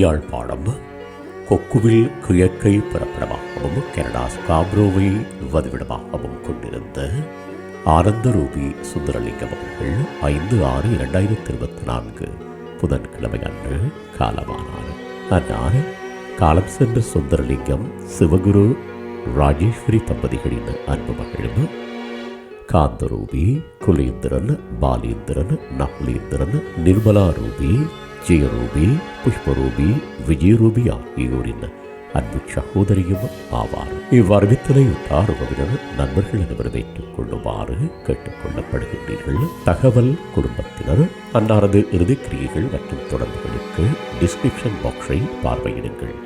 யாழ்ப்பாணம் கொக்குவில் கிழக்கை பிறப்பிடமாகவும் கனடா ஸ்காப்ரோவை வதிவிடமாகவும் கொண்டிருந்த ஆனந்தரூபி சுந்தரலிங்கம் அவர்கள் ஐந்து ஆறு இரண்டாயிரத்தி இருபத்தி நான்கு புதன்கிழமை அன்று காலமானார். அன்னார் காலம் சென்ற சுந்தரலிங்கம் சிவகுரு ராஜேஸ்வரி தம்பதிகளின் அன்பு மகளும் காந்தரூபி குலேந்திரன் பாலேந்திரன் நகுலேந்திரன் நிர்மலா ரூபி ஜெயரூபி புஷ்பரூபி விஜயரூபி ஆகியோரின் அன்பு சகோதரியும் ஆவார் இவ்வறிவித்தலை உற்றார் நண்பர்கள் அனைவரும் ஏற்றுக் கொள்ளுமாறு கேட்டுக் கொள்ளப்படுகின்றீர்கள் தகவல் குடும்பத்தினர் அன்னாரது இறுதிக்கிரியைகள் மற்றும் தொடர்புகளுக்கு டிஸ்கிரிப்ஷன் பாக்ஸை பார்வையிடுங்கள்